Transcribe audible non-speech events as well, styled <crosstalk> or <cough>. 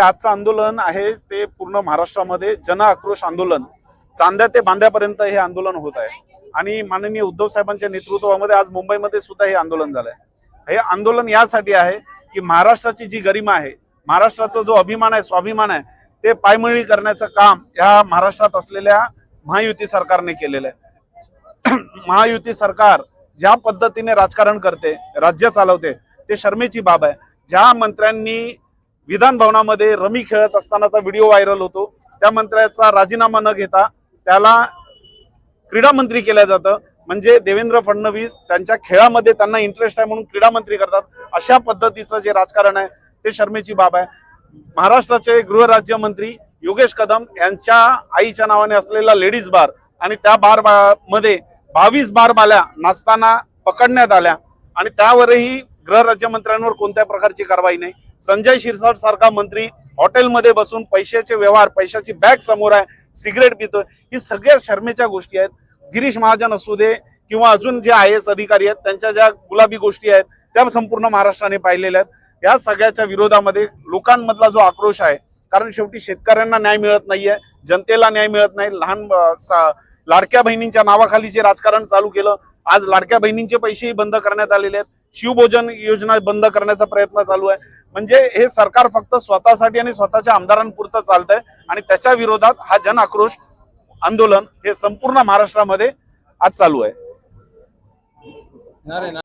आजचं आंदोलन आहे ते पूर्ण महाराष्ट्रामध्ये जन आक्रोश आंदोलन चांद्या ते बांद्यापर्यंत हे आंदोलन होत आहे. आणि माननीय उद्धव साहेबांच्या नेतृत्वामध्ये आज मुंबईमध्ये सुद्धा हे आंदोलन झालंय. हे आंदोलन यासाठी आहे की महाराष्ट्राची जी गरिमा आहे महाराष्ट्राचा जो अभिमान आहे स्वाभिमान आहे ते पायमळी करण्याचं काम या महाराष्ट्रात असलेल्या महायुती सरकारने केलेलं आहे. <clears throat> महायुती सरकार ज्या पद्धतीने राजकारण करते राज्य चालवते ते शर्मेची बाब आहे. ज्या मंत्र्यांनी विधान भवनामध्ये रमी खेळत असतानाचा व्हिडिओ व्हायरल होतो. त्या मंत्र्याचा राजीनामा न घेता त्याला क्रीडा मंत्री केलं जातं. म्हणजे देवेंद्र फडणवीस त्यांच्या खेळामध्ये त्यांना इंटरेस्ट आहे म्हणून क्रीडा मंत्री करतात. अशा पद्धतीचं जे राजकारण आहे ते शर्मेची बाब आहे. महाराष्ट्राचे गृहराज्यमंत्री योगेश कदम यांच्या आईच्या नावाने असलेला लेडीज बार आणि त्या बार बा- मध्ये बावीस बार बाल्या नाचताना पकडण्यात आल्या. आणि त्यावरही गृहराज्यमंत्र्यांवर कोणत्या प्रकारची कारवाई नाही. संजय शिरसाट सारखा मंत्री हॉटेलमध्ये बसून पैशाचे व्यवहार पैशाची बॅग समोर आहे सिगरेट पितोय ही सगळ्या शर्मेच्या गोष्टी आहेत. गिरीश महाजन असू दे किंवा अजून जे आय एस अधिकारी आहेत त्यांच्या ज्या गुलाबी गोष्टी आहेत त्या संपूर्ण महाराष्ट्राने पाहिलेल्या आहेत. या सगळ्याच्या विरोधामध्ये लोकांमधला जो आक्रोश आहे कारण शेवटी शेतकऱ्यांना न्याय मिळत नाहीये जनतेला न्याय मिळत नाही. लहान सा- लाडक्या बहिणींच्या नावाखाली जे राजकारण चालू केलं आज लाडक्या बहिणींचे पैसेही बंद करण्यात आलेले आहेत. शिवभोजन योजना बंद करण्याचा प्रयत्न चालू आहे. म्हणजे हे सरकार फक्त स्वतःसाठी आणि स्वतःच्या आमदारांपुरतं चालतंय आणि त्याच्या विरोधात हा जन आक्रोश आंदोलन हे संपूर्ण महाराष्ट्रामध्ये आज चालू आहे. आहे ना